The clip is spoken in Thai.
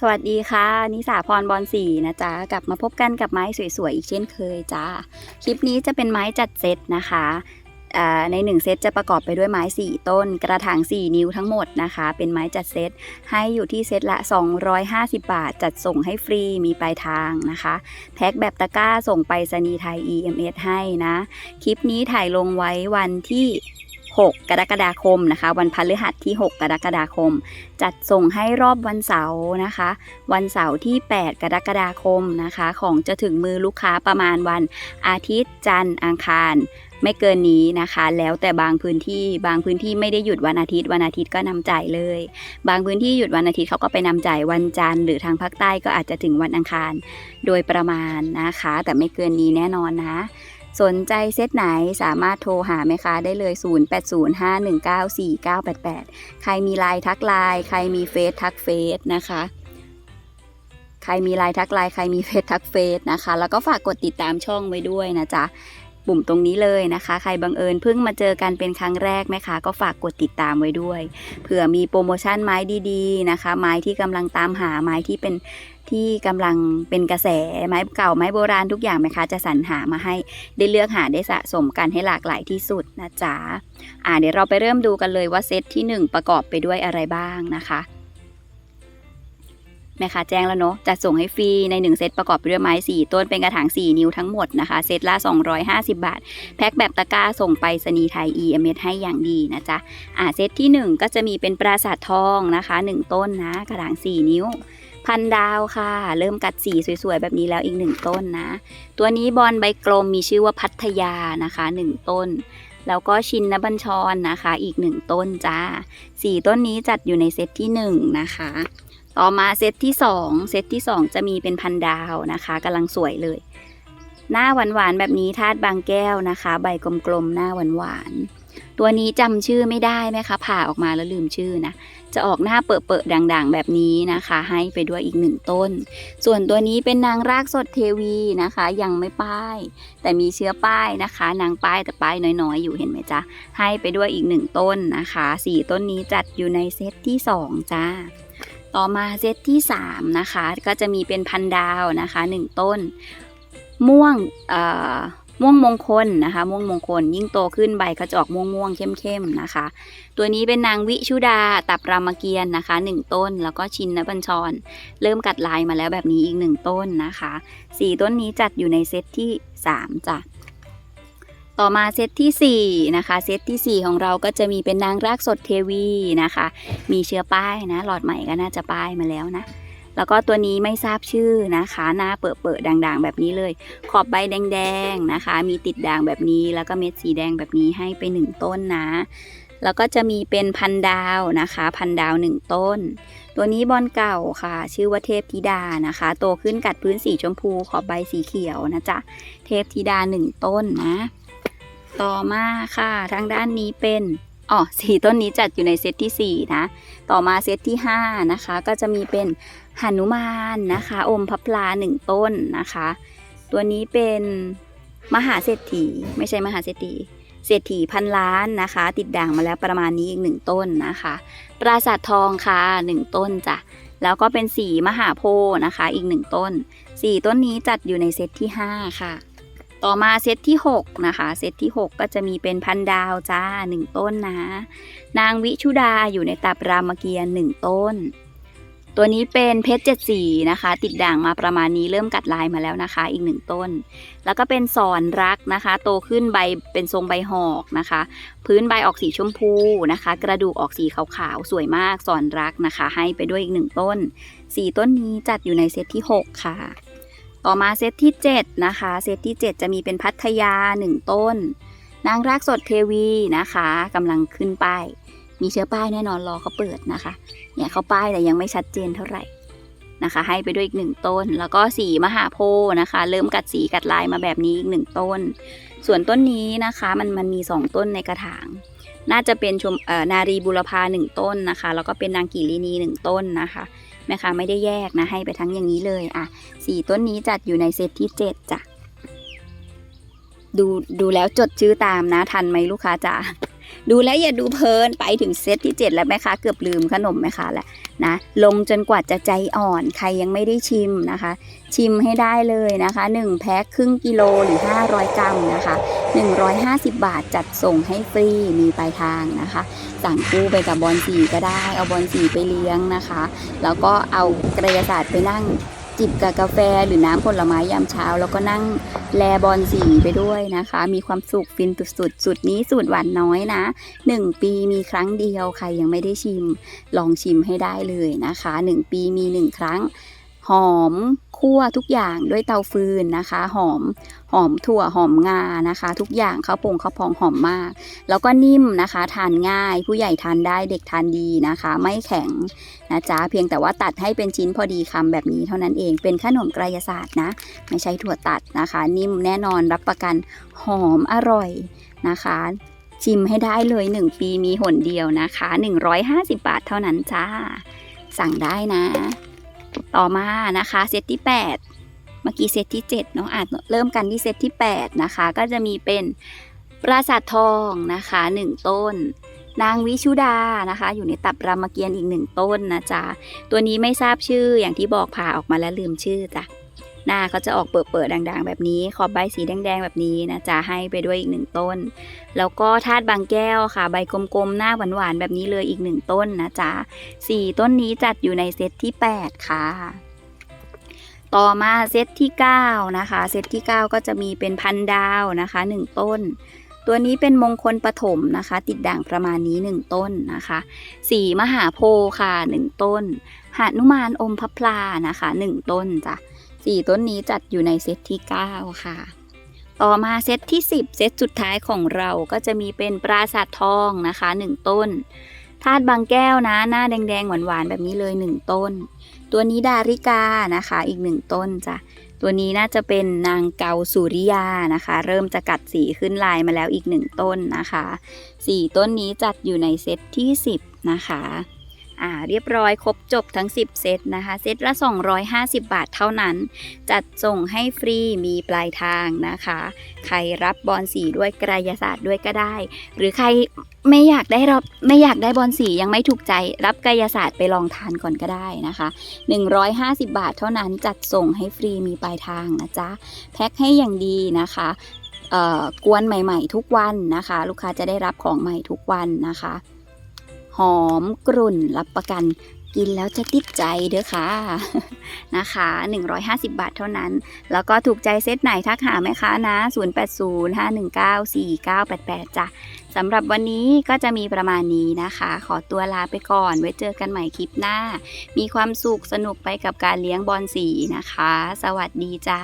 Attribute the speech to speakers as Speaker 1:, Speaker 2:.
Speaker 1: สวัสดีค่ะ นิสาพรบอลสีนะจ๊ะ กลับมาพบกันกับไม้สวยๆ อีกเช่นเคยจ้า คลิปนี้จะเป็นไม้จัดเซตนะคะในหนึ่งเซตจะประกอบไปด้วยไม้ 4 ต้น กระถาง 4 นิ้วทั้งหมดนะคะ เป็นไม้จัดเซต ให้อยู่ที่เซตละ 250 บาท จัดส่งให้ฟรีมีปลายทางนะคะ แพ็คแบบตะกร้าส่งไปสนีย์ไทย EMS ให้นะ คลิปนี้ถ่ายลงไว้วันที่ 6 กรกฎาคมนะคะ วันพฤหัสที่ 6 กรกฎาคม จัดส่งให้รอบวันเสาร์นะคะ วันเสาร์ที่ 8 กรกฎาคมนะคะ ของจะถึงมือลูกค้าประมาณวันอาทิตย์จันทร์อังคารไม่เกินนี้นะคะ แล้วแต่บางพื้นที่บางพื้นที่ไม่ได้หยุดวันอาทิตย์ วันอาทิตย์ก็นำจ่ายเลย บางพื้นที่หยุดวันอาทิตย์เขาก็ไปนำจ่ายวันจันทร์หรือทางภาคใต้ก็อาจจะถึงวันอังคาร โดยประมาณนะคะ แต่ไม่เกินนี้แน่นอนนะ สนใจเซตไหนสามารถโทรหาแม่ค้าได้เลย 0805194988 ใครมีไลน์ทักไลน์ใครมีเฟซทักเฟซนะคะ ใครมีไลน์ทักไลน์ใครมีเฟซทักเฟซนะคะ แล้วก็ฝากกดติดตามช่องไว้ด้วยนะจ๊ะปุ่มตรงนี้เลยนะคะ ใครบังเอิญเพิ่งมาเจอกันเป็นครั้งแรกไหมคะ ก็ฝากกดติดตามไว้ด้วย เผื่อมีโปรโมชั่นไม้ดีๆนะคะ ไม้ที่กำลังตามหาไม้ที่เป็น ที่กำลังเป็นกระแสไม้เก่าไม้โบราณทุกอย่างไหมคะ จะสรรหามาให้ได้เลือกหาได้สะสมกันให้หลากหลายที่สุดนะจ๊ะอ่าเดี๋ยวเราไปเริ่มดูกันเลยว่าเซตที่หนึ่งประกอบไปด้วยอะไรบ้างนะคะแม่ค้าแจ้งแล้วเนาะจัดส่งให้ฟรีใน 1 เซตประกอบไปด้วยไม้ 4 ต้นเป็นกระถาง 4 นิ้วทั้งหมดนะคะ เซตละ 250 บาท แพ็คแบบตะกร้าส่งไปสนีไทย EMS ให้อย่างดีนะจ๊ะอ่าเซตที่ 1 ก็จะมีเป็นปราสาททองนะคะ 1 ต้นนะ กระถาง 4 นิ้ว พันดาวค่ะ เริ่มกัดสีสวยๆ แบบนี้แล้วอีก1ต้นนะ ตัวนี้บอลใบกลมมีชื่อว่าพัทยานะคะ1ต้น แล้วก็ชินนบัญชรนะคะ อีก1ต้นจ้า4ต้นนี้จัดอยู่ในเซตที่1นะคะ ต่อมาเซตที่2เซตที่2จะมีเป็นพันดาวนะคะกำลังสวยเลย หน้าหวานๆแบบนี้ธาตุบางแก้วนะคะ ใบกลมๆหน้าหวานๆ ตัวนี้จำชื่อไม่ได้ไหมคะผ่าออกมาแล้วลืมชื่อนะ จะออกหน้าเปอะๆด่างๆ แบบนี้นะคะ ให้ไปด้วยอีกหนึ่งต้น ส่วนตัวนี้เป็นนางรากสดเทวีนะคะ ยังไม่ป้าย แต่มีเชื้อป้ายนะคะ นางป้ายแต่ป้ายน้อยๆ อยู่เห็นไหมจ๊ะ ให้ไปด้วยอีกหนึ่งต้นนะคะสี่ต้นนี้จัดอยู่ในเซตที่สองจ้าต่อมาเซตที่3นะคะก็จะมีเป็นพันดาวนะคะ 1 ต้น ม่วงเอ่อ ม่วงมงคลนะคะ ม่วงมงคล ยิ่งโตขึ้นใบก็จะออกม่วงม่วงๆเข้มๆนะคะ ตัวนี้เป็นนางวิชุดาตับรามเกียร์นะคะ 1 ต้นแล้วก็ชินนบัญชร เริ่มกัดลายมาแล้วแบบนี้อีก 1 ต้นนะคะ 4 ต้นนี้จัดอยู่ในเซตที่ 3จ้ะต่อมาเซตที่4นะคะเซตที่ 4 ของเราก็จะมีเป็นนางรากสดเทวีนะคะ มีเชื้อป้ายนะหลอดใหม่ก็น่าจะป้ายมาแล้วนะ แล้วก็ตัวนี้ไม่ทราบชื่อนะคะ หน้าเปิดเปิดๆด่างๆ แบบนี้เลย ขอบใบแดงๆนะคะ มีติดด่างแบบนี้ แล้วก็เม็ดสีแดงแบบนี้ให้ไปหนึ่งต้นนะ แล้วก็จะมีเป็นพันดาวนะคะ พันดาวหนึ่งต้น ตัวนี้บอลเก่าค่ะ ชื่อว่าเทพธิดานะคะ โตขึ้นกัดพื้นสีชมพูขอบใบสีเขียวนะจ๊ะเทพธิดาหนึ่งต้นนะ ต่อมาค่ะทางด้านนี้เป็น อ๋อสี่ต้นนี้จัดอยู่ในเซตที่ 4 นะ ต่อมาเซตที่ 5 นะคะ ก็จะมีเป็นหนุมานนะคะ อมพับลาหนึ่งต้นนะคะ ตัวนี้เป็นมหาเศรษฐี ไม่ใช่มหาเศรษฐี เศรษฐีพันล้านนะคะ ติดด่างมาแล้วประมาณนี้อีกหนึ่งต้นนะคะ ปราสาททองค่ะหนึ่งต้นจ้ะ แล้วก็เป็นสีมหาโพธิ์นะคะอีกหนึ่งต้นสี่ต้นนี้จัดอยู่ในเซตที่ 5 ค่ะ ต่อมาเซตที่ 6 นะคะ เซตที่ 6 ก็จะมีเป็นพันดาวจ้า 1 ต้นนะ นางวิชุดาอยู่ในตับรามเกียรติ์หนึ่งต้น ตัวนี้เป็นเพชรเจ็ดสีนะคะ ติดด่างมาประมาณนี้เริ่มกัดลายมาแล้วนะคะ อีกหนึ่งต้น แล้วก็เป็นสอนรักนะคะ โตขึ้นใบเป็นทรงใบหอกนะคะ พื้นใบออกสีชมพูนะคะ กระดูกออกสีขาวๆสวยมากสอนรักนะคะ ให้ไปด้วยอีกหนึ่งต้นสี่ต้นนี้จัดอยู่ในเซตที่ 6 ค่ะ ต่อมาเซตที่ 7 นะคะ เซตที่ 7 จะมีเป็นพัทยา 1 ต้น นางรากสดเทวีนะคะกำลังขึ้นป้าย มีเชื้อป้ายแน่นอนรอเขาเปิดนะคะ เนี่ยเขาป้ายแต่ยังไม่ชัดเจนเท่าไหร่นะคะ ให้ไปด้วยอีกหนึ่งต้น แล้วก็สีมหาโพธิ์นะคะ เริ่มกัดสีกัดลายมาแบบนี้อีกหนึ่งต้น ส่วนต้นนี้นะคะมันมันมี 2 ต้นในกระถาง น่าจะเป็นชมนารีบุรพาหนึ่งต้นนะคะ แล้วก็เป็นนางกิรินีหนึ่งต้นนะคะ แม่ค้าไม่ได้แยกนะ ให้ไปทั้งอย่างนี้เลยอะสี่ต้นนี้จัดอยู่ในเซตที่เจ็ดจ้ะดูดูแล้วจดชื่อตามนะ ทันไหมลูกค้าจ๋า ดูแล้วอย่าดูเพลินไปถึงเซตที่ 7 แล้วแม่ค้าเกือบลืมขนมแม่ค้าแล้วนะลงจนกว่าจะใจอ่อนใครยังไม่ได้ชิมนะคะ ชิมให้ได้เลยนะคะ 1 แพ็คครึ่งกิโลหรือ 500 กรัมนะคะ 150 บาทจัดส่งให้ฟรีมีปลายทางนะคะ สั่งคู่ไปกับบอลสีก็ได้ เอาบอลสีไปเลี้ยงนะคะ แล้วก็เอากระยาศาสตร์ไปนั่ง จิบกับกาแฟหรือน้ำผลไม้ยามเช้า แล้วก็นั่งแลบอลสีไปด้วยนะคะ มีความสุขฟินสุดๆสุดนี้สูตรหวานน้อยนะ 1 ปีมีครั้งเดียวใครยังไม่ได้ชิม ลองชิมให้ได้เลยนะคะ 1 ปีมี 1 ครั้งหอม คั่วทุกอย่างด้วยเตาฟืนนะคะ หอมหอมถั่วหอมงานะคะ ทุกอย่างข้าวโพงข้าวพองหอมมาก แล้วก็นิ่มนะคะ ทานง่าย ผู้ใหญ่ทานได้เด็กทานดีนะคะ ไม่แข็งนะจ๊ะเพียงแต่ว่าตัดให้เป็นชิ้นพอดีคำแบบนี้เท่านั้นเองเป็นขนมกระยาศาสตร์นะ ไม่ใช่ถั่วตัดนะคะ นิ่มแน่นอนรับประกันหอมอร่อยนะคะชิมให้ได้เลย 1 ปีมีหนเดียวนะคะ 150 บาทเท่านั้นจ้า สั่งได้นะ ต่อมานะคะเซตที่ 8 เมื่อกี้เซตที่7น้องอาจเริ่มกันที่เซตที่ 8 นะคะ ก็จะมีเป็นปราสาททองนะคะ 1 ต้น นางวิชุดานะคะ อยู่ในตับรามเกียรติ์อีกหนึ่งต้นนะจ๊ะ ตัวนี้ไม่ทราบชื่ออย่างที่บอกผ่าออกมาแล้วลืมชื่อจ้ะ หน้าเขาจะออกเปิดๆด่างๆ แบบนี้ ขอบใบสีแดงๆ แบบนี้นะจ๊ะให้ไปด้วยอีกหนึ่งต้น แล้วก็ธาตุบางแก้วค่ะ ใบกลมๆ หน้าหวานๆ แบบนี้เลยอีกหนึ่งต้นนะจ๊ะสี่ต้นนี้จัดอยู่ในเซตที่ 8 ค่ะต่อมาเซตที่ 9 นะคะ เซตที่ 9 ก็จะมีเป็นพันดาวนะคะ 1 ต้น ตัวนี้เป็นมงคลปฐมนะคะ ติดด่างประมาณนี้ 1 ต้นนะคะสีมหาโพค่ะ 1 ต้นหานุมานอมพระพลานะคะ 1 ต้นจ้ะ สี่ต้นนี้จัดอยู่ในเซตที่ 9 ค่ะ ต่อมาเซตที่ 10 เซตสุดท้ายของเราก็จะมีเป็นปราสาททองนะคะ 1 ต้นธาตุบางแก้วนะ หน้าแดงๆ หวานๆ แบบนี้เลย 1 ต้น ตัวนี้ดาริกานะคะ อีก 1 ต้นจ้ะ ตัวนี้น่าจะเป็นนางเกาสุริยานะคะ เริ่มจะกัดสีขึ้นลายมาแล้วอีก 1 ต้นนะคะ 4 ต้นนี้จัดอยู่ในเซตที่ 10 นะคะ อ่าเรียบร้อยครบจบทั้ง 10 เซตนะคะ เซตละ 250 บาทเท่านั้น จัดส่งให้ฟรีมีปลายทางนะคะ ใครรับบอลสีด้วยกระยาศาสตร์ด้วยก็ได้ หรือใครไม่อยากได้รับไม่อยากได้บอลสียังไม่ถูกใจ รับกายศาสตร์ไปลองทานก่อนก็ได้นะคะ 150 บาทเท่านั้นจัดส่งให้ฟรีมีปลายทางนะจ๊ะแพ็คให้อย่างดีนะคะเอ่อกวนใหม่ ๆ ทุกวันนะคะ ลูกค้าจะได้รับของใหม่ทุกวันนะคะ หอมกรุ่นรับประกันกินแล้วจะติดใจเด้อค่ะนะคะ 150 บาทเท่านั้น แล้วก็ถูกใจเซตไหนทักหาแม่ค้านะ 0805194988 จ้ะสำหรับวันนี้ก็จะมีประมาณนี้นะคะ ขอตัวลาไปก่อน ไว้เจอกันใหม่คลิปหน้า มีความสุขสนุกไปกับการเลี้ยงบอลสีนะคะ สวัสดีจ้า